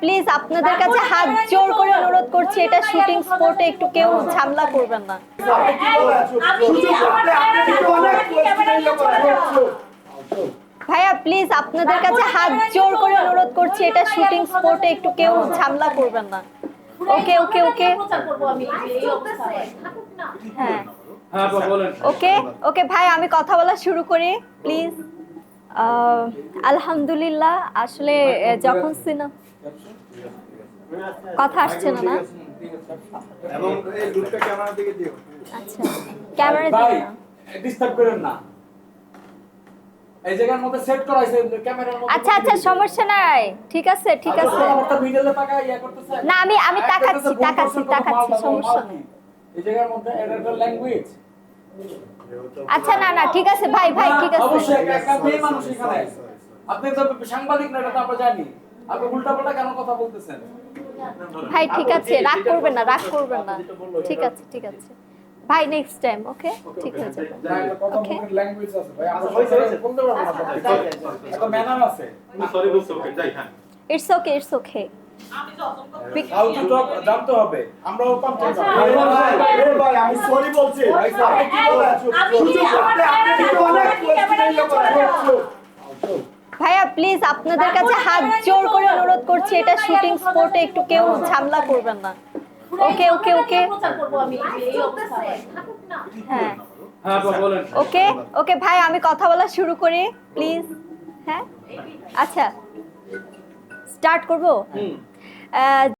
Please আপনাদের কাছে হাত জোর করে অনুরোধ করছি এটা শুটিং স্পটে একটু কেউ ঝামেলা করবেন না। ভাইয়া প্লিজ আপনাদের কাছে হাত জোর করে অনুরোধ করছি এটা শুটিং স্পটে একটু কেউ ঝামেলা করবেন না। ওকে ওকে ওকে হ্যাঁ। হ্যাঁ ওকে ওকে ভাই আমি কথা বলা শুরু করি প্লিজ আলহামদুলিল্লাহ আসলে যখন সিনেমা কথা আসছে না না? এবং এই ক্যামেরার দিকে দিও। আচ্ছা ক্যামেরা ভাই দিও না ডিস্টার্ব করেন না। এই জায়গার মধ্যে সেট করা ক্যামেরার মধ্যে আচ্ছা আচ্ছা সমস্যা নাই ঠিক আছে ঠিক আছে। একটা মিডলে টাকা ইয়া করতেছে। না, আমি- আমি তাকাচ্ছি, তাকাচ্ছি, তাকাচ্ছি, সমস্যা কি? এই জায়গার মধ্যে ল্যাঙ্গুয়েজ আচ্ছা না না ঠিক আছে ভাই ভাই ঠিক আছে। অবশ্যই একটা- মেয়ে মানুষ এখানে। আপনি তো সাংবাদিক না এটা আমরা জানি। আপনি উল্টাপাল্টা কেন কথা বলতেছেন? ভাই ঠিক আছে রাগ করবেন না রাগ করবেন না। ঠিক আছে ঠিক আছে। ভাই নেক্সট টাইম ওকে ঠিক হয়ে যাবে ওকে ল্যাঙ্গুয়েজ আছে ভাই। আমরা সবাই বলতে পারব না সবাই। একটা ম্যানার আছে। সরি বলছো ওকে যাই হ্যাঁ। It's okay it's okay how to talk জানতে হবে। আমরাও পারছি না ভাই আমি সরি বলছি। ভাই, আপনি কি বলেন? সুযোগ করতে আপনি কিন্তু অনেক ভাইয়া প্লিজ আপনাদের কাছে হাত জোর করে অনুরোধ করছি এটা শুটিং স্পটে একটু কেউ ঝামেলা করবেন না। ওকে ওকে ওকে হ্যাঁ। হ্যাঁ ওকে ওকে ভাই আমি কথা বলা শুরু করি প্লিজ হ্যাঁ? আচ্ছা। স্টার্ট করব? হুম। 呃